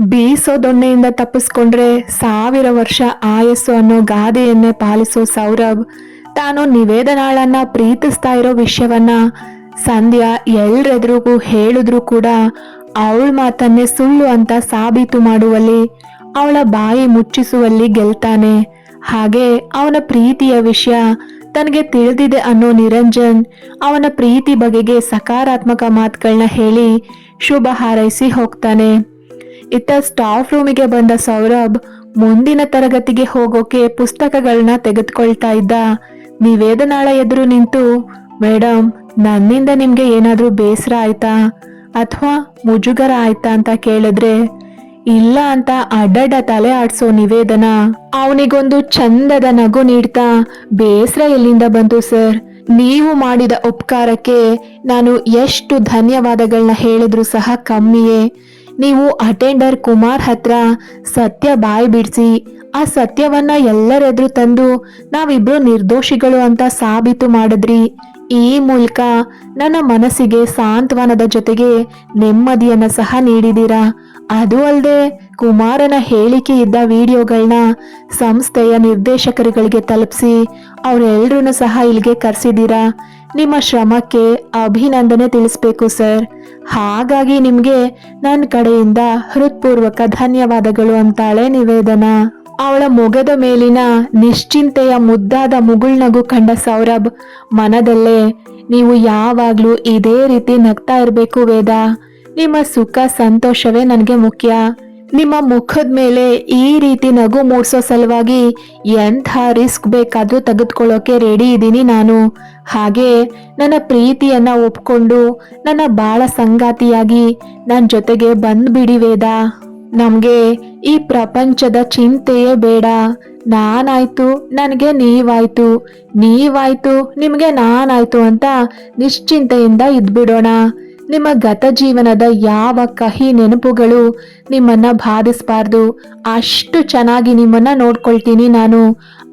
ಬೀಸೋ ದೊಣ್ಣೆಯಿಂದ ತಪ್ಪಿಸ್ಕೊಂಡ್ರೆ ಸಾವಿರ ವರ್ಷ ಆಯಸ್ಸು ಅನ್ನೋ ಗಾದೆಯನ್ನೇ ಪಾಲಿಸೋ ಸೌರಭ್, ತಾನು ನಿವೇದನಾಳನ್ನ ಪ್ರೀತಿಸ್ತಾ ಇರೋ ವಿಷಯವನ್ನ ಸಂಧ್ಯಾ ಎಲ್ರೆದ್ರಿಗೂ ಹೇಳಿದ್ರು ಕೂಡ ಅವಳ ಮಾತನ್ನೇ ಸುಳ್ಳು ಅಂತ ಸಾಬೀತು ಮಾಡುವಲ್ಲಿ, ಅವಳ ಬಾಯಿ ಮುಚ್ಚಿಸುವಲ್ಲಿ ಗೆಲ್ತಾನೆ. ಹಾಗೆ ಅವನ ಪ್ರೀತಿಯ ವಿಷಯ ತನಗೆ ತಿಳಿದಿದೆ ಅನ್ನೋ ನಿರಂಜನ್ ಅವನ ಪ್ರೀತಿ ಬಗೆಗೆ ಸಕಾರಾತ್ಮಕ ಮಾತುಗಳನ್ನ ಹೇಳಿ ಶುಭ ಹಾರೈಸಿ ಹೋಗ್ತಾನೆ. ಇತ್ತ ಸ್ಟಾಫ್ ರೂಮಿಗೆ ಬಂದ ಸೌರಭ್ ಮುಂದಿನ ತರಗತಿಗೆ ಹೋಗೋಕೆ ಪುಸ್ತಕಗಳನ್ನ ತೆಗೆದುಕೊಳ್ತಾ ಇದ್ದ. ನಿವೇದನಾಳ ಎದುರು ನಿಂತು ಮೇಡಮ್ ನನ್ನಿಂದ ನಿಮ್ಗೆ ಏನಾದ್ರೂ ಬೇಸರ ಆಯ್ತಾ? ಅಥವಾ ಮುಜುಗರ ಆಯ್ತಾ? ಅಂತ ಕೇಳಿದ್ರೆ, ಇಲ್ಲ ಅಂತ ಅಡ್ಡಡ್ಡ ತಲೆ ಆಡ್ಸೋ ನಿವೇದನ. ಅವನಿಗೊಂದು ಚಂದದ ನಗು ನೀಡ್ತಾ. ಬೇಸರ ಎಲ್ಲಿಂದ ಬಂತು ಸರ್? ನೀವು ಮಾಡಿದ ಉಪಕಾರಕ್ಕೆ ನಾನು ಎಷ್ಟು ಧನ್ಯವಾದಗಳನ್ನ ಹೇಳಿದ್ರು ಸಹ ಕಮ್ಮಿಯೇ. ನೀವು ಅಟೆಂಡರ್ ಕುಮಾರ್ ಹತ್ರ ಸತ್ಯ ಬಾಯಿ ಬಿಡಿಸಿ, ಆ ಸತ್ಯವನ್ನ ಎಲ್ಲರೆದುರು ತಂದು ನಾವಿಬ್ರು ನಿರ್ದೋಷಿಗಳು ಅಂತ ಸಾಬೀತು ಮಾಡಿದ್ರಿ. ಈ ಮೂಲಕ ನನ್ನ ಮನಸ್ಸಿಗೆ ಸಾಂತ್ವನದ ಜೊತೆಗೆ ನೆಮ್ಮದಿಯನ್ನು ಸಹ ನೀಡಿದ್ದೀರಾ ಅದು ಅಲ್ಲದೆ ಕುಮಾರನ ಹೇಳಿಕೆ ಇದ್ದ ವಿಡಿಯೋಗಳನ್ನ ಸಂಸ್ಥೆಯ ನಿರ್ದೇಶಕರುಗಳಿಗೆ ತಲುಪಿಸಿ ಅವರೆಲ್ಲರೂ ಸಹ ಇಲ್ಲಿಗೆ ಕರೆಸಿದ್ದೀರಾ ನಿಮ್ಮ ಶ್ರಮಕ್ಕೆ ಅಭಿನಂದನೆ ತಿಳಿಸ್ಬೇಕು, ಸರ್. ಹಾಗಾಗಿ ನಿಮ್ಗೆ ನನ್ನ ಕಡೆಯಿಂದ ಹೃತ್ಪೂರ್ವಕ ಧನ್ಯವಾದಗಳು ಅಂತಾಳೆ ನಿವೇದನ. ಅವಳ ಮೊಗದ ಮೇಲಿನ ನಿಶ್ಚಿಂತೆಯ ಮುದ್ದಾದ ಮುಗುಳ್ನಗು ಕಂಡ ಸೌರಭ್, ಮನದಲ್ಲೇ, ನೀವು ಯಾವಾಗ್ಲೂ ಇದೇ ರೀತಿ ನಗ್ತಾ ಇರಬೇಕು ವೇದ. ನಿಮ್ಮ ಸುಖ, ಸಂತೋಷವೇ ನನಗೆ ಮುಖ್ಯ. ನಿಮ್ಮ ಮುಖದ ಮೇಲೆ ಈ ರೀತಿ ನಗು ಮೂಡಿಸೋ ಸಲುವಾಗಿ ಎಂಥ ರಿಸ್ಕ್ ಬೇಕಾದರೂ ತೆಗೆದುಕೊಳ್ಳೋಕೆ ರೆಡಿ ಇದ್ದೀನಿ ನಾನು. ಹಾಗೆ ನನ್ನ ಪ್ರೀತಿಯನ್ನ ಒಪ್ಕೊಂಡು ನನ್ನ ಬಾಳ ಸಂಗಾತಿಯಾಗಿ ನನ್ನ ಜೊತೆಗೆ ಬಂದ್ಬಿಡಿ ವೇದ. ನಮಗೆ ಈ ಪ್ರಪಂಚದ ಚಿಂತೆಯೇ ಬೇಡ. ನಾನಾಯ್ತು, ನನಗೆ ನೀವಾಯ್ತು. ನೀವಾಯ್ತು, ನಿಮಗೆ ನಾನಾಯ್ತು ಅಂತ ನಿಶ್ಚಿಂತೆಯಿಂದ ಇದ್ಬಿಡೋಣ. ನಿಮ್ಮ ಗತ ಜೀವನದ ಯಾವ ಕಹಿ ನೆನಪುಗಳು ನಿಮ್ಮನ್ನ ಬಾಧಿಸಬಾರ್ದು? ಅಷ್ಟು ಚೆನ್ನಾಗಿ ನಿಮ್ಮನ್ನ ನೋಡ್ಕೊಳ್ತೀನಿ ನಾನು.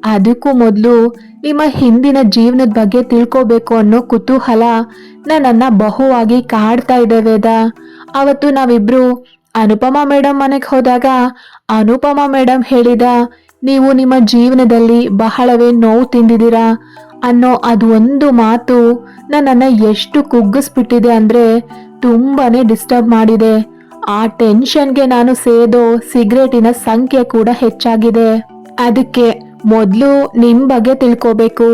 ಅದಕ್ಕೂ ಮೊದಲು ನಿಮ್ಮ ಹಿಂದಿನ ಜೀವನದ ಬಗ್ಗೆ ತಿಳ್ಕೋಬೇಕು ಅನ್ನೋ ಕುತೂಹಲ ನನ್ನನ್ನ ಬಹುವಾಗಿ ಕಾಡ್ತಾ ಇದೆ ವೇದ. ಅವತ್ತು ನಾವಿಬ್ರು ಅನುಪಮ ಮೇಡಮ್ ಮನೆಗೆ ಹೋದಾಗ ಅನುಪಮ ಮೇಡಮ್ ಹೇಳಿದ, ನೀವು ನಿಮ್ಮ ಜೀವನದಲ್ಲಿ ಬಹಳವೇ ನೋವು ತಿಂದಿದ್ದೀರಾ? ಅನ್ನೋ ಅದು ಒಂದು ಮಾತು ನನ್ನನ್ನು ಎಷ್ಟು ಕುಗ್ಗಿಸ್ಬಿಟ್ಟಿದೆ ಅಂದರೆ ತುಂಬಾನೇ ಡಿಸ್ಟರ್ಬ್ ಮಾಡಿದೆ. ಆ ಟೆನ್ಷನ್ಗೆ ನಾನು ಸೇದೋ ಸಿಗರೇಟಿನ ಸಂಖ್ಯೆ ಕೂಡ ಹೆಚ್ಚಾಗಿದೆ. ಅದಕ್ಕೆ ಮೊದಲು ನಿಮ್ಮ ಬಗ್ಗೆ ತಿಳ್ಕೋಬೇಕು.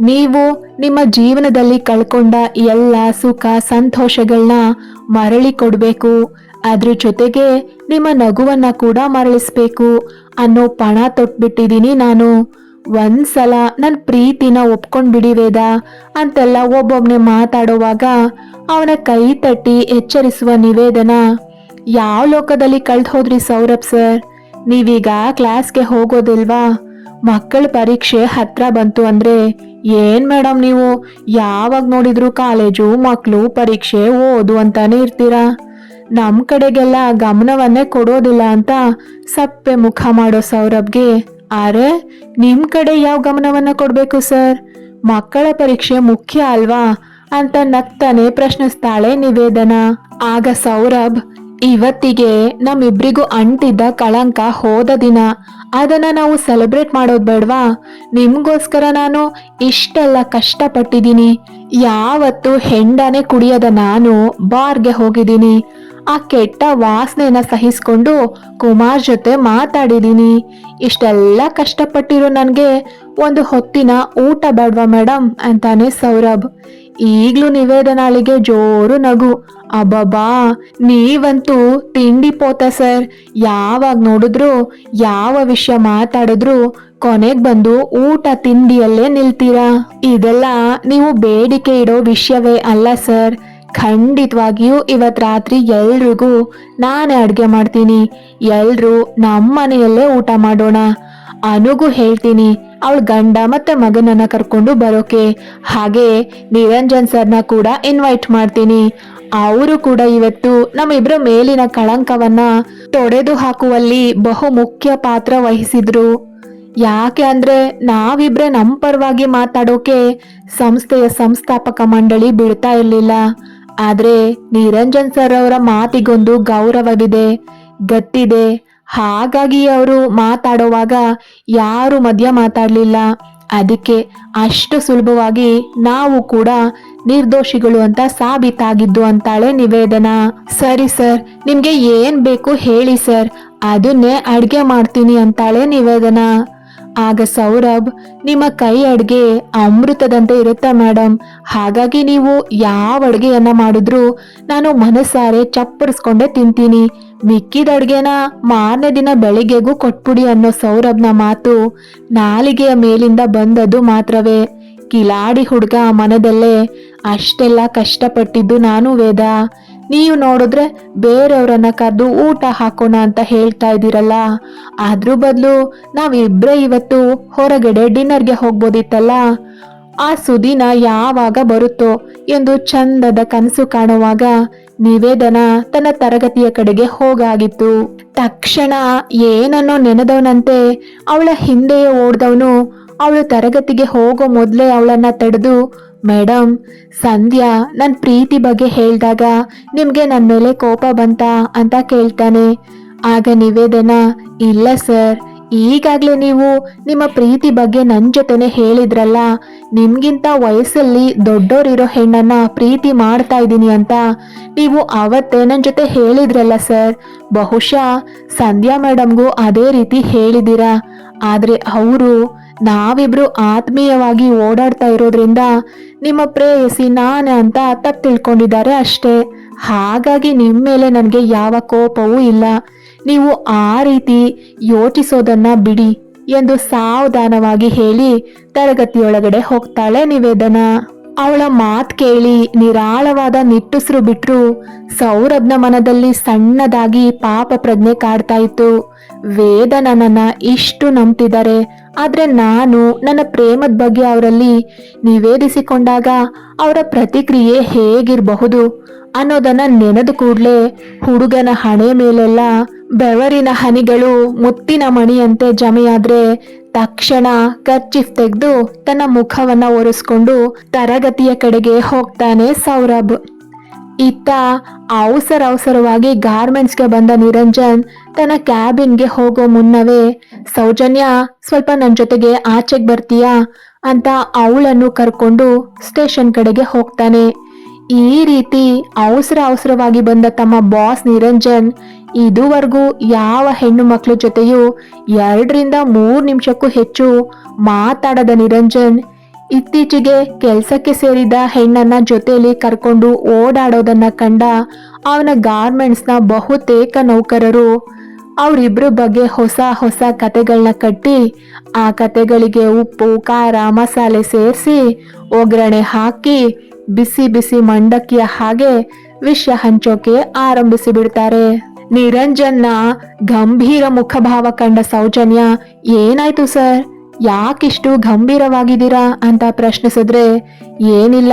ನೀವು ನಿಮ್ಮ ಜೀವನದಲ್ಲಿ ಕಳ್ಕೊಂಡ ಎಲ್ಲ ಸುಖ ಸಂತೋಷಗಳನ್ನ ಮರಳಿ ಕೊಡಬೇಕು. ಅದ್ರ ಜೊತೆಗೆ ನಿಮ್ಮ ನಗುವನ್ನ ಕೂಡ ಮರಳಿಸ್ಬೇಕು ಅನ್ನೋ ಪಣ ತೊಟ್ಬಿಟ್ಟಿದ್ದೀನಿ ನಾನು. ಒಂದ್ಸಲ ನನ್ನ ಪ್ರೀತಿನ ಒಪ್ಕೊಂಡು ವೇದ ಅಂತೆಲ್ಲ ಒಬ್ಬೊಬ್ನೆ ಮಾತಾಡುವಾಗ ಅವನ ಕೈ ತಟ್ಟಿ ಎಚ್ಚರಿಸುವ ನಿವೇದನ, ಯಾವ ಲೋಕದಲ್ಲಿ ಕಳೆದು ಹೋದ್ರಿ ಸೌರಭ್ ಸರ್? ನೀವೀಗ ಕ್ಲಾಸ್ಗೆ ಹೋಗೋದಿಲ್ವಾ? ಮಕ್ಕಳ ಪರೀಕ್ಷೆ ಹತ್ರ ಬಂತು ಅಂದ್ರೆ ಏನ್ ಮೇಡಮ್ ನೀವು? ಯಾವಾಗ ನೋಡಿದ್ರು ಕಾಲೇಜು ಮಕ್ಕಳು ಪರೀಕ್ಷೆ ಓದು ಅಂತಾನೆ ಇರ್ತೀರಾ? ನಮ್ಮ ಕಡೆಗೆಲ್ಲ ಗಮನವನ್ನೇ ಕೊಡೋದಿಲ್ಲ ಅಂತ ಸಪ್ಪೆ ಮುಖ ಮಾಡೋ ಸೌರಭ್ಗೆ ಅರೆ ನಿಮ್ಮ ಕಡೆ ಯಾವ ಗಮನವನ್ನ ಕೊಡಬೇಕು ಸರ್? ಮಕ್ಕಳ ಪರೀಕ್ಷೆ ಮುಖ್ಯ ಅಲ್ವಾ? ಅಂತ ನಗ್ತಾನೆ ಪ್ರಶ್ನಿಸ್ತಾಳೆ ನಿವೇದನ. ಆಗ ಸೌರಭ್, ಇವತ್ತಿಗೆ ನಮ್ಮಿಬ್ರಿಗೂ ಅಂಟಿದ್ದ ಕಳಂಕ ಹೋದ ದಿನ. ಅದನ್ನ ನಾವು ಸೆಲೆಬ್ರೇಟ್ ಮಾಡೋದು ಬೇಡ್ವಾ? ನಿಮಗೋಸ್ಕರ ನಾನು ಇಷ್ಟೆಲ್ಲ ಕಷ್ಟಪಟ್ಟಿದ್ದೀನಿ. ಯಾವತ್ತು ಹೆಂಡನೆ ಕುಡಿಯದ ನಾನು ಬಾರ್ಗೆ ಹೋಗಿದ್ದೀನಿ. ಆ ಕೆಟ್ಟ ವಾಸನೆಯನ್ನ ಸಹಿಸ್ಕೊಂಡು ಕುಮಾರ್ ಜೊತೆ ಮಾತಾಡಿದ್ದೀನಿ ಇಷ್ಟೆಲ್ಲ ಕಷ್ಟಪಟ್ಟಿರೋ ನನಗೆ ಒಂದು ಹೊತ್ತಿನ ಊಟ ಬೇಡ್ವಾ ಮೇಡಮ್ ಅಂತಾನೆ ಸೌರಭ್. ಈಗ್ಲೂ ನಿವೇದನಾಳಿಗೆ ಜೋರು ನಗು. ಅಬ್ಬಬ್ಬಾ, ನೀವಂತೂ ತಿಂಡಿ ಪೋತ ಸರ್. ಯಾವಾಗ ನೋಡಿದ್ರು, ಯಾವ ವಿಷಯ ಮಾತಾಡಿದ್ರು ಕೊನೆಗ್ ಬಂದು ಊಟ ತಿಂಡಿಯಲ್ಲೇ ನಿಲ್ತೀರಾ? ಇದೆಲ್ಲ ನೀವು ಬೇಡಿಕೆ ಇಡೋ ವಿಷಯವೇ ಅಲ್ಲ ಸರ್. ಖಂಡಿತವಾಗಿಯೂ ಇವತ್ ರಾತ್ರಿ ಎಲ್ರಿಗೂ ನಾನೇ ಅಡ್ಗೆ ಮಾಡ್ತೀನಿ. ಎಲ್ರು ನಮ್ಮ ಮನೆಯಲ್ಲೇ ಊಟ ಮಾಡೋಣ. ಅನುಗೂ ಹೇಳ್ತೀನಿ, ಅವಳ ಗಂಡ ಮತ್ತೆ ಮಗನನ್ನ ಕರ್ಕೊಂಡು ಬರೋಕೆ. ಹಾಗೆ ನಿರಂಜನ್ ಸರ್ನ ಕೂಡ ಇನ್ವೈಟ್ ಮಾಡ್ತೀನಿ. ಅವರು ಕೂಡ ಇವತ್ತು ನಮ್ಮಿಬ್ರ ಮೇಲಿನ ಕಳಂಕವನ್ನ ತೊಡೆದು ಹಾಕುವಲ್ಲಿ ಬಹು ಮುಖ್ಯ ಪಾತ್ರ ವಹಿಸಿದ್ರು. ಯಾಕೆ ಅಂದ್ರೆ ನಾವಿಬ್ರೆ ನಮ್ಮ ಪರವಾಗಿ ಮಾತಾಡೋಕೆ ಸಂಸ್ಥೆಯ ಸಂಸ್ಥಾಪಕ ಮಂಡಳಿ ಬಿಡ್ತಾ ಇರ್ಲಿಲ್ಲ. ಆದ್ರೆ ನಿರಂಜನ್ ಸರ್ ಅವರ ಮಾತಿಗೊಂದು ಗೌರವವಿದೆ ಗತ್ತಿದೆ ಹಾಗಾಗಿ ಅವರು ಮಾತಾಡುವಾಗ ಯಾರು ಮಧ್ಯ ಮಾತಾಡಲಿಲ್ಲ. ಅದಕ್ಕೆ ಅಷ್ಟು ಸುಲಭವಾಗಿ ನಾವು ಕೂಡ ನಿರ್ದೋಷಿಗಳು ಅಂತ ಸಾಬೀತಾಗಿದ್ದು ಅಂತಾಳೆ ನಿವೇದನ. ಸರಿ ಸರ್, ನಿಮ್ಗೆ ಏನ್ ಬೇಕು ಹೇಳಿ ಸರ್. ಅದನ್ನೇ ಅಡ್ಗೆ ಮಾಡ್ತೀನಿ ಅಂತಾಳೆ ನಿವೇದನ. ಆಗ ಸೌರಭ್, ನಿಮ್ಮ ಕೈ ಅಡುಗೆ ಅಮೃತದಂತೆ ಇರುತ್ತೆ ಮೇಡಮ್ ಹಾಗಾಗಿ ನೀವು ಯಾವ ಅಡ್ಗೆಯನ್ನ ಮಾಡಿದ್ರು ನಾನು ಮನಸ್ಸಾರೆ ಚಪ್ಪರಿಸ್ಕೊಂಡೆ ತಿಂತೀನಿ. ಮಿಕ್ಕಿದ ಅಡುಗೆನ ಮಾರನೇ ದಿನ ಬೆಳಿಗ್ಗೆಗೂ ಕೊಟ್ಬಿಡಿ ಅನ್ನೋ ಸೌರಭ್ನ ಮಾತು ನಾಲಿಗೆಯ ಮೇಲಿಂದ ಬಂದದ್ದು ಮಾತ್ರವೇ. ಕಿಲಾಡಿ ಹುಡುಗ ಮನದಲ್ಲೇ ಅಷ್ಟೆಲ್ಲ ಕಷ್ಟಪಟ್ಟಿದ್ದು ನಾನು ವೇದ. ನೀವು ನೋಡಿದ್ರೆ ಬೇರೆಯವರನ್ನ ಕರೆದು ಊಟ ಹಾಕೋಣ ಅಂತ ಹೇಳ್ತಾ ಇದ್ದೀರಲ್ಲ. ಅದ್ರ ಬದಲು ನಾವಿಬ್ರೇ ಇವತ್ತು ಹೊರಗಡೆ ಡಿನ್ನರ್ಗೆ ಹೋಗ್ಬೋದಿತ್ತಲ್ಲ. ಆ ಸುದಿನ ಯಾವಾಗ ಬರುತ್ತೋ ಎಂದು ಚಂದದ ಕನಸು ಕಾಣುವಾಗ ನಿವೇದನ ತನ್ನ ತರಗತಿಯ ಕಡೆಗೆ ಹೋಗಾಗಿತ್ತು. ತಕ್ಷಣ ಏನನ್ನೋ ನೆನೆದವನಂತೆ ಅವಳ ಹಿಂದೆಯೇ ಓಡ್ದವನು. ಅವಳು ತರಗತಿಗೆ ಹೋಗೋ ಮೊದಲೇ ಅವಳನ್ನ ತಡೆದು ಮೇಡಮ್ ಸಂಧ್ಯಾ ನನ್ನ ಪ್ರೀತಿ ಬಗ್ಗೆ ಹೇಳಿದಾಗ ನಿಮಗೆ ನನ್ನ ಮೇಲೆ ಕೋಪ ಬಂತ ಅಂತ ಕೇಳ್ತಾನೆ. ಆಗ ನಿವೇದನ, ಇಲ್ಲ ಸರ್, ಈಗಾಗಲೇ ನೀವು ನಿಮ್ಮ ಪ್ರೀತಿ ಬಗ್ಗೆ ನನ್ನ ಜೊತೆನೆ ಹೇಳಿದ್ರಲ್ಲ, ನಿಮ್ಗಿಂತ ವಯಸ್ಸಲ್ಲಿ ದೊಡ್ಡೋರಿರೋ ಹೆಣ್ಣನ್ನ ಪ್ರೀತಿ ಮಾಡ್ತಾ ಇದ್ದೀನಿ ಅಂತ ನೀವು ಅವತ್ತೇ ನನ್ನ ಜೊತೆ ಹೇಳಿದ್ರಲ್ಲ ಸರ್, ಬಹುಶಃ ಸಂಧ್ಯಾ ಮೇಡಮ್ಗೂ ಅದೇ ರೀತಿ ಹೇಳಿದ್ದೀರಾ. ಆದರೆ ಅವರು ನಾವಿಬ್ರು ಆತ್ಮೀಯವಾಗಿ ಓಡಾಡ್ತಾ ಇರೋದ್ರಿಂದ ನಿಮ್ಮ ಪ್ರೇಯಸಿ ನಾನೇ ಅಂತ ತಪ್ಪು ತಿಳ್ಕೊಂಡಿದ್ದಾರೆ ಅಷ್ಟೇ. ಹಾಗಾಗಿ ನಿಮ್ಮ ಮೇಲೆ ನನಗೆ ಯಾವ ಕೋಪವೂ ಇಲ್ಲ. ನೀವು ಆ ರೀತಿ ಯೋಚಿಸೋದನ್ನ ಬಿಡಿ ಎಂದು ಸಾವಧಾನವಾಗಿ ಹೇಳಿ ತರಗತಿಯೊಳಗಡೆ ಹೋಗ್ತಾಳೆ ನಿವೇದನ. ಅವಳ ಮಾತು ಕೇಳಿ ನಿರಾಳವಾದ ನಿಟ್ಟುಸಿರು ಬಿಟ್ರು. ಸೌರಭ್ನ ಮನದಲ್ಲಿ ಸಣ್ಣದಾಗಿ ಪಾಪ ಪ್ರಜ್ಞೆ ಕಾಡ್ತಾ ಇತ್ತು. ನನ್ನನ್ನ ಇಷ್ಟು ನಂಬ್ತಿದ್ದಾರೆ. ಆದ್ರೆ ನಾನು ನನ್ನ ಪ್ರೇಮದ ಬಗ್ಗೆ ಅವರಲ್ಲಿ ನಿವೇದಿಸಿಕೊಂಡಾಗ ಅವರ ಪ್ರತಿಕ್ರಿಯೆ ಹೇಗಿರಬಹುದು ಅನ್ನೋದನ್ನ ನೆನೆದು ಕೂಡಲೇ ಹುಡುಗನ ಹಣೆ ಮೇಲೆಲ್ಲ ಬೆವರಿನ ಹನಿಗಳು ಮುತ್ತಿನ ಮಣಿಯಂತೆ ಜಮೆಯಾದ್ರೆ ತಕ್ಷಣ ಕರ್ಚಿಫ್ ತೆಗೆದು ತನ್ನ ಮುಖವನ್ನು ಒರೆಸ್ಕೊಂಡು ತರಗತಿಯ ಕಡೆಗೆ ಹೋಗ್ತಾನೆ ಸೌರಭ್. ಇತ್ತ ಅವಸರ ಅವಸರವಾಗಿ ಗಾರ್ಮೆಂಟ್ಸ್ಗೆ ಬಂದ ನಿರಂಜನ್ ತನ್ನ ಕ್ಯಾಬಿನ್ಗೆ ಹೋಗೋ ಮುನ್ನವೇ, ಸೌಜನ್ಯ, ಸ್ವಲ್ಪ ನನ್ನ ಜೊತೆಗೆ ಆಚೆಗೆ ಬರ್ತೀಯಾ? ಅಂತ ಅವಳನ್ನು ಕರ್ಕೊಂಡು ಸ್ಟೇಷನ್ ಕಡೆಗೆ ಹೋಗ್ತಾನೆ. ಈ ರೀತಿ ಅವಸರ ಅವಸರವಾಗಿ ಬಂದ ತಮ್ಮ ಬಾಸ್ ನಿರಂಜನ್ ಇದುವರೆಗೂ ಯಾವ ಹೆಣ್ಣು ಮಕ್ಕಳ ಜೊತೆಯೂ ಎರಡರಿಂದ ಮೂರು ನಿಮಿಷಕ್ಕೂ ಹೆಚ್ಚು ಮಾತಾಡದ ನಿರಂಜನ್ ಇತ್ತೀಚೆಗೆ ಕೆಲಸಕ್ಕೆ ಸೇರಿದ ಹೆಣ್ಣನ್ನ ಜೊತೆಯಲ್ಲಿ ಕರ್ಕೊಂಡು ಓಡಾಡೋದನ್ನ ಕಂಡ ಅವನ ಗಾರ್ಮೆಂಟ್ಸ್ನ ಬಹುತೇಕ ನೌಕರರು ಅವರಿಬ್ಬರ ಬಗ್ಗೆ ಹೊಸ ಹೊಸ ಕತೆಗಳನ್ನ ಕಟ್ಟಿ ಆ ಕತೆಗಳಿಗೆ ಉಪ್ಪು, ಖಾರ, ಮಸಾಲೆ ಸೇರಿಸಿ ಒಗ್ಗರಣೆ ಹಾಕಿ ಬಿಸಿ ಬಿಸಿ ಮಂಡಕ್ಕಿಯ ಹಾಗೆ ವಿಷ ಹಂಚೋಕೆ ಆರಂಭಿಸಿ ಬಿಡ್ತಾರೆ. ನಿರಂಜನ್ನ ಗಂಭೀರ ಮುಖಭಾವ ಕಂಡ ಸೌಜನ್ಯ ಏನಾಯ್ತು ಸರ್? ಯಾಕಿಷ್ಟು ಗಂಭೀರವಾಗಿದ್ದೀರಾ ಅಂತ ಪ್ರಶ್ನಿಸಿದ್ರೆ, ಏನಿಲ್ಲ,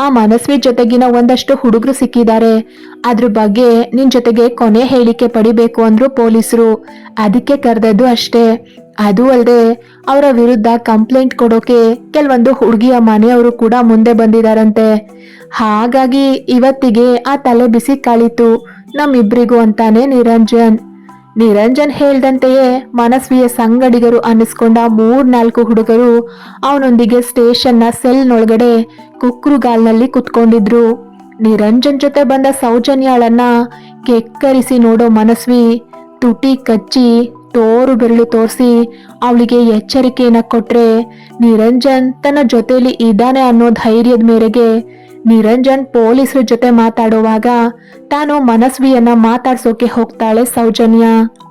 ಆ ಮನಸ್ವಿ ಜೊತೆಗಿನ ಒಂದಷ್ಟು ಹುಡುಗರು ಸಿಕ್ಕಿದ್ದಾರೆ. ಅದ್ರ ಬಗ್ಗೆ ನಿನ್ ಜೊತೆಗೆ ಕೊನೆ ಹೇಳಿಕೆ ಪಡಿಬೇಕು ಅಂದ್ರು ಪೊಲೀಸರು. ಅದಕ್ಕೆ ಕರೆದದ್ದು ಅಷ್ಟೇ. ಅದು ಅಲ್ಲದೆ ಅವರ ವಿರುದ್ಧ ಕಂಪ್ಲೇಂಟ್ ಕೊಡೋಕೆ ಕೆಲವೊಂದು ಹುಡುಗಿಯ ಮನೆಯವರು ಕೂಡ ಮುಂದೆ ಬಂದಿದಾರಂತೆ. ಹಾಗಾಗಿ ಇವತ್ತಿಗೆ ಆ ತಲೆ ಬಿಸಿ ಕಾಳಿತು. ನಮ್ಮಿಬ್ರಿಗೂ ಅಂತಾನೆ ನಿರಂಜನ್. ನಿರಂಜನ್ ಹೇಳ್ದಂತೆಯೇ ಮನಸ್ವಿಯ ಸಂಗಡಿಗರು ಅನ್ನಿಸ್ಕೊಂಡ ಮೂರ್ನಾಲ್ಕು ಹುಡುಗರು ಅವನೊಂದಿಗೆ ಸ್ಟೇಷನ್ನ ಸೆಲ್ನೊಳಗಡೆ ಕುಕ್ರುಗಾಲ್ನಲ್ಲಿ ಕುತ್ಕೊಂಡಿದ್ರು. ನಿರಂಜನ್ ಜೊತೆ ಬಂದ ಸೌಜನ್ಯಾಳನ್ನ ಕೆಕ್ಕರಿಸಿ ನೋಡೋ ಮನಸ್ವಿ ತುಟಿ ಕಚ್ಚಿ ತೋರು ಬೆರಳು ತೋರಿಸಿ ಅವಳಿಗೆ ಎಚ್ಚರಿಕೆಯನ್ನ ಕೊಟ್ರೆ ನಿರಂಜನ್ ತನ್ನ ಜೊತೆಯಲ್ಲಿ ಇದ್ದಾನೆ ಅನ್ನೋ ಧೈರ್ಯದ ಮೇರೆಗೆ ನಿರಂಜನ್ ಪೊಲೀಸರ ಜೊತೆ ಮಾತಾಡುವಾಗ ತಾನು ಮನಸ್ವಿಯನ್ನ ಮಾತಾಡ್ಸೋಕೆ ಹೋಗ್ತಾಳೆ ಸೌಜನ್ಯ.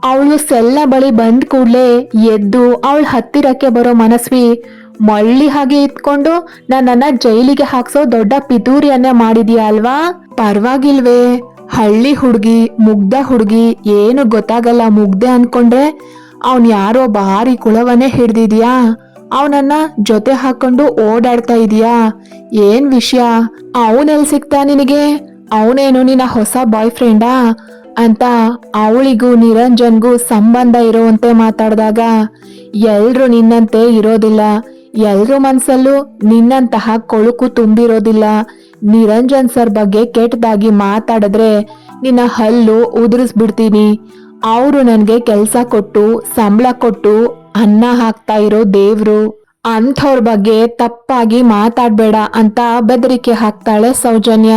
ಅವಳು ಸೆಲ್ಲ ಬಳಿ ಬಂದ್ ಕೂಡಲೇ ಎದ್ದು ಅವಳ ಹತ್ತಿರಕ್ಕೆ ಬರೋ ಮನಸ್ವಿ ಮಳ್ಳಿ ಹಾಗೆ ಇತ್ಕೊಂಡು ನನ್ನನ್ನ ಜೈಲಿಗೆ ಹಾಕ್ಸೋ ದೊಡ್ಡ ಪಿತೂರಿಯನ್ನೇ ಮಾಡಿದ್ಯಾ ಅಲ್ವಾ? ಪರವಾಗಿಲ್ವೇ. ಹಳ್ಳಿ ಹುಡುಗಿ, ಮುಗ್ಧ ಹುಡುಗಿ ಏನು ಗೊತ್ತಾಗಲ್ಲ ಮುಗ್ದೆ ಅನ್ಕೊಂಡ್ರೆ ಅವನ್ ಯಾರೋ ಭಾರಿ ಕುಳವನ್ನೇ ಹಿಡ್ದಿದ್ಯಾ? ಅವನನ್ನ ಜೊತೆ ಹಾಕೊಂಡು ಓಡಾಡ್ತಾ ಇದೀಯಾ? ಏನ್ ವಿಷಯ? ಅವನೆಲ್ಲಿ ಸಿಗ್ತಾ ನಿನಗೆ? ಅವನೇನು ನಿನ್ನ ಹೊಸ ಬಾಯ್ ಫ್ರೆಂಡಾ ಅಂತ ಅವಳಿಗೂ ನಿರಂಜನ್ಗೂ ಸಂಬಂಧ ಇರುವಂತೆ ಮಾತಾಡಿದಾಗ ಎಲ್ರು ನಿನ್ನಂತೆ ಇರೋದಿಲ್ಲ. ಎಲ್ರ ಮನ್ಸಲ್ಲೂ ನಿನ್ನಂತಹ ಕೊಳುಕು ತುಂಬಿರೋದಿಲ್ಲ. ನಿರಂಜನ್ ಸರ್ ಬಗ್ಗೆ ಕೆಟ್ಟದಾಗಿ ಮಾತಾಡಿದ್ರೆ ನಿನ್ನ ಹಲ್ಲು ಉದುರಿಸ್ಬಿಡ್ತೀನಿ. ಅವರು ನನಗೆ ಕೆಲಸ ಕೊಟ್ಟು, ಸಂಬಳ ಕೊಟ್ಟು ಅನ್ನ ಹಾಕ್ತಾ ಇರೋ ದೇವ್ರು. ಅಂಥವ್ರ ಬಗ್ಗೆ ತಪ್ಪಾಗಿ ಮಾತಾಡ್ಬೇಡ ಅಂತ ಬೆದರಿಕೆ ಹಾಕ್ತಾಳೆ ಸೌಜನ್ಯ.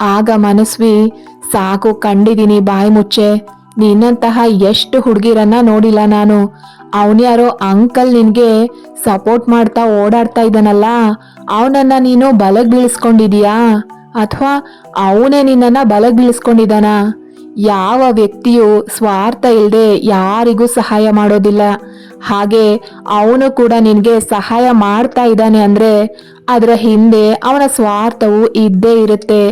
ಆಗ ಮನಸ್ವಿ, ಸಾಕು ಕಂಡಿದ್ದೀನಿ ಬಾಯಿ ಮುಚ್ಚೆ. ನಿನ್ನಂತಹ ಎಷ್ಟು ಹುಡುಗಿರನ್ನ ನೋಡಿಲ್ಲ ನಾನು. ಅವನ್ಯಾರೋ ಅಂಕಲ್ ನಿನ್ಗೆ ಸಪೋರ್ಟ್ ಮಾಡ್ತಾ ಓಡಾಡ್ತಾ ಇದ್ದಾನಲ್ಲ. ಅವನನ್ನ ನೀನು ಬಲಗ್ ಬೀಳಿಸ್ಕೊಂಡಿದೀಯಾ? ಅಥವಾ ಅವನೇ ನಿನ್ನನ್ನ ಬಲಗ್ ಬೀಳಿಸ್ಕೊಂಡಿದ್ದಾನ? ಯಾವ ವ್ಯಕ್ತಿಯು ಸ್ವಾರ್ಥ ಇಲ್ಲದೆ ಯಾರಿಗೂ ಸಹಾಯ ಮಾಡೋದಿಲ್ಲ. ಹಾಗೆ ಅವನು ಕೂಡ ನಿನಗೆ ಸಹಾಯ ಮಾಡ್ತಾ ಇದ್ದಾನೆ ಅಂದ್ರೆ ಅದರ ಹಿಂದೆ ಅವನ ಸ್ವಾರ್ಥವು ಇದ್ದೇ ಇರುತ್ತೆ.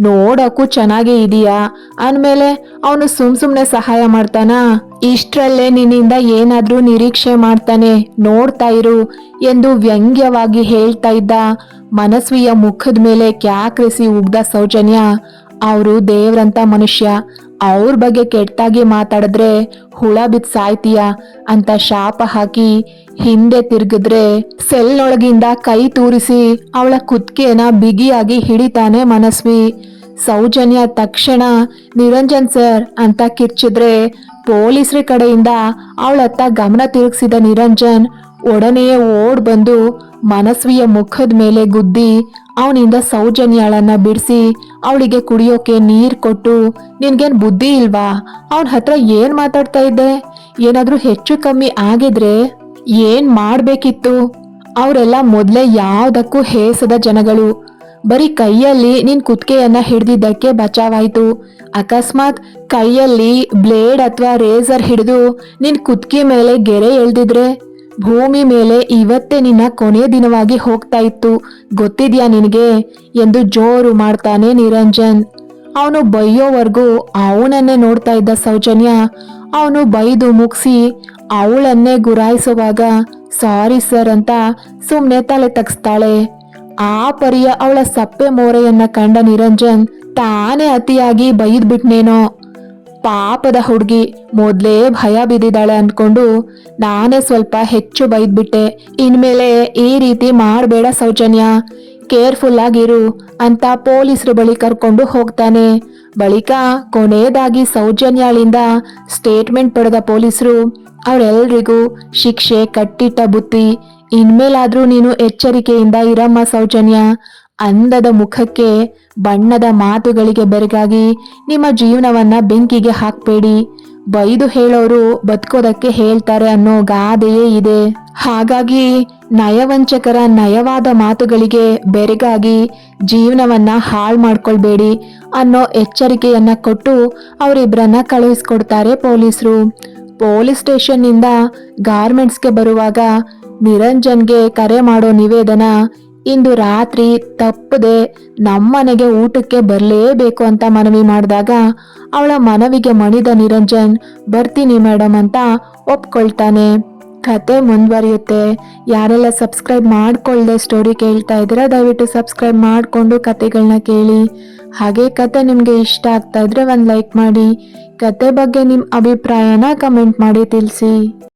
ನೋಡಕ್ಕೂ ಚೆನ್ನಾಗೇ ಇದೆಯಾ? ಅಂದಮೇಲೆ ಅವನು ಸುಮ್ ಸುಮ್ನೆ ಸಹಾಯ ಮಾಡ್ತಾನಾ? ಇಷ್ಟರಲ್ಲೇ ನಿನ್ನಿಂದ ಏನಾದ್ರೂ ನಿರೀಕ್ಷೆ ಮಾಡ್ತಾನೆ. ನೋಡ್ತಾ ಇರು ಎಂದು ವ್ಯಂಗ್ಯವಾಗಿ ಹೇಳ್ತಾ ಇದ್ದ ಮನಸ್ವಿಯ ಮುಖದ ಮೇಲೆ ಕ್ಯಾಕ್ರಿಸಿ ಉಗ್ದ ಸೌಜನ್ಯ. ಅವರು ದೇವ್ರಂತ ಮನುಷ್ಯ. ಅವ್ರ ಬಗ್ಗೆ ಕೆಟ್ಟಾಗಿ ಮಾತಾಡಿದ್ರೆ ಹುಳ ಬಿತ್ ಸಾಯ್ತೀಯ ಅಂತ ಶಾಪ ಹಾಕಿ ಹಿಂದೆ ತಿರುಗಿದ್ರೆ ಸೆಲ್ನೊಳಗಿಂದ ಕೈ ತೂರಿಸಿ ಅವಳ ಕುತ್ತಿಗೆನ ಬಿಗಿಯಾಗಿ ಹಿಡಿತಾನೆ ಮನಸ್ವಿ. ಸೌಜನ್ಯ ತಕ್ಷಣ, ನಿರಂಜನ್ ಸರ್ ಅಂತ ಕಿರ್ಚಿದ್ರೆ ಪೊಲೀಸರ ಕಡೆಯಿಂದ ಅವಳತ್ತ ಗಮನ ತಿರುಗಿಸಿದ ನಿರಂಜನ್ ಒಡನೆಯೇ ಓಡ್ ಬಂದು ಮನಸ್ವಿಯ ಮುಖದ ಮೇಲೆ ಗುದ್ದಿ ಅವನಿಂದ ಸೌಜನ್ಯಾಳನ್ನ ಬಿಡಿಸಿ ಅವಳಿಗೆ ಕುಡಿಯೋಕೆ ನೀರ್ ಕೊಟ್ಟು ನಿನ್ಗೇನ್ ಬುದ್ಧಿ ಇಲ್ವಾ? ಅವನ ಹತ್ರ ಏನ್ ಮಾತಾಡ್ತಾ ಇದ್ದೆ? ಏನಾದ್ರೂ ಹೆಚ್ಚು ಕಮ್ಮಿ ಆಗಿದ್ರೆ ಏನ್ ಮಾಡ್ಬೇಕಿತ್ತು? ಅವರೆಲ್ಲ ಮೊದ್ಲೇ ಯಾವ್ದಕ್ಕೂ ಹೇಸದ ಜನಗಳು. ಬರೀ ಕೈಯಲ್ಲಿ ನಿನ್ ಕುತ್ತಿಗೆಯನ್ನ ಹಿಡ್ದಿದ್ದಕ್ಕೆ ಬಚಾವಾಯ್ತು. ಅಕಸ್ಮಾತ್ ಕೈಯಲ್ಲಿ ಬ್ಲೇಡ್ ಅಥವಾ ರೇಸರ್ ಹಿಡಿದು ನಿನ್ ಕುತ್ತಿಗೆ ಮೇಲೆ ಗೆರೆ ಎಳ್ದಿದ್ರೆ ಭೂಮಿ ಮೇಲೆ ಇವತ್ತೇ ನಿನ್ನ ಕೊನೆ ದಿನವಾಗಿ ಹೋಗ್ತಾ ಇತ್ತು. ಗೊತ್ತಿದ್ಯಾ ನಿನಗೆ? ಎಂದು ಜೋರು ಮಾಡ್ತಾನೆ ನಿರಂಜನ್. ಅವನು ಬೈಯೋವರೆಗೂ ಅವನನ್ನೇ ನೋಡ್ತಾ ಇದ್ದ ಸೌಜನ್ಯ. ಅವನು ಬೈದು ಮುಗಿಸಿ ಅವಳನ್ನೇ ಗುರಾಯಿಸುವಾಗ, ಸಾರಿ ಸರ್ ಅಂತ ಸುಮ್ಮನೆ ತಲೆ ತಗ್ಸ್ತಾಳೆ. ಆ ಪರಿಯ ಅವಳ ಸಪ್ಪೆ ಮೋರೆಯನ್ನ ಕಂಡ ನಿರಂಜನ್ ತಾನೇ ಅತಿಯಾಗಿ ಬೈದ್ಬಿಟ್ನೇನೋ. ಪಾಪದ ಹುಡುಗಿ ಮೊದಲೇ ಭಯ ಬಿದ್ದಿದ್ದಾಳೆ ಅಂದ್ಕೊಂಡು ನಾನೇ ಸ್ವಲ್ಪ ಹೆಚ್ಚು ಬೈದ್ಬಿಟ್ಟೆ. ಇನ್ಮೇಲೆ ಈ ರೀತಿ ಮಾಡಬೇಡ ಸೌಜನ್ಯ. ಕೇರ್ಫುಲ್ ಆಗಿರು ಅಂತ ಪೊಲೀಸರು ಬಳಿ ಕರ್ಕೊಂಡು ಹೋಗ್ತಾನೆ. ಬಳಿಕ ಕೊನೆಯದಾಗಿ ಸೌಜನ್ಯಾಳಿಂದ ಸ್ಟೇಟ್ಮೆಂಟ್ ಪಡೆದ ಪೊಲೀಸರು, ಅವರೆಲ್ರಿಗೂ ಶಿಕ್ಷೆ ಕಟ್ಟಿಟ್ಟ ಬುತ್ತಿ ಇನ್ಮೇಲಾದರೂ ನೀನು ಎಚ್ಚರಿಕೆಯಿಂದ ಇರಮ್ಮ ಸೌಜನ್ಯ. ಅಂದದ ಮುಖಕ್ಕೆ ಬಣ್ಣದ ಮಾತುಗಳಿಗೆ ಬೆರಗಾಗಿ ನಿಮ್ಮ ಜೀವನವನ್ನ ಬೆಂಕಿಗೆ ಹಾಕ್ಬೇಡಿ. ಬೈದು ಹೇಳೋರು ಬದುಕೋದಕ್ಕೆ ಹೇಳ್ತಾರೆ ಅನ್ನೋ ಗಾದೆಯೇ ಇದೆ. ಹಾಗಾಗಿ ನಯವಂಚಕರ ನಯವಾದ ಮಾತುಗಳಿಗೆ ಬೆರಗಾಗಿ ಜೀವನವನ್ನ ಹಾಳು ಮಾಡ್ಕೊಳ್ಬೇಡಿ ಅನ್ನೋ ಎಚ್ಚರಿಕೆಯನ್ನ ಕೊಟ್ಟು ಅವರಿಬ್ಬರನ್ನ ಕಳುಹಿಸ್ಕೊಡ್ತಾರೆ ಪೊಲೀಸರು. ಪೊಲೀಸ್ ಸ್ಟೇಷನ್ನಿಂದ ಗಾರ್ಮೆಂಟ್ಸ್ಗೆ ಬರುವಾಗ ನಿರಂಜನ್ಗೆ ಕರೆ ಮಾಡೋ ನಿವೇದನ ಇಂದು ರಾತ್ರಿ ತಪ್ಪದೆ ನಮ್ಮನೆಗೆ ಊಟಕ್ಕೆ ಬರಲೇಬೇಕು ಅಂತ ಮನವಿ ಮಾಡಿದಾಗ ಅವಳ ಮನವಿಗೆ ಮಣಿದ ನಿರಂಜನ್, ಬರ್ತೀನಿ ಮೇಡಮ್ ಅಂತ ಒಪ್ಕೊಳ್ತಾನೆ. ಕತೆ ಮುಂದುವರಿಯುತ್ತೆ. ಯಾರೆಲ್ಲ ಸಬ್ಸ್ಕ್ರೈಬ್ ಮಾಡಿಕೊಳ್ಳದೆ ಸ್ಟೋರಿ ಕೇಳ್ತಾ ಇದ್ದೀರಾ, ದಯವಿಟ್ಟು ಸಬ್ಸ್ಕ್ರೈಬ್ ಮಾಡಿಕೊಂಡು ಕತೆಗಳನ್ನ ಕೇಳಿ. ಹಾಗೆ ಕತೆ ನಿಮಗೆ ಇಷ್ಟ ಆಗ್ತಾ ಇದ್ರೆ ಒಂದು ಲೈಕ್ ಮಾಡಿ. ಕತೆ ಬಗ್ಗೆ ನಿಮ್ಮ ಅಭಿಪ್ರಾಯನ ಕಮೆಂಟ್ ಮಾಡಿ ತಿಳಿಸಿ.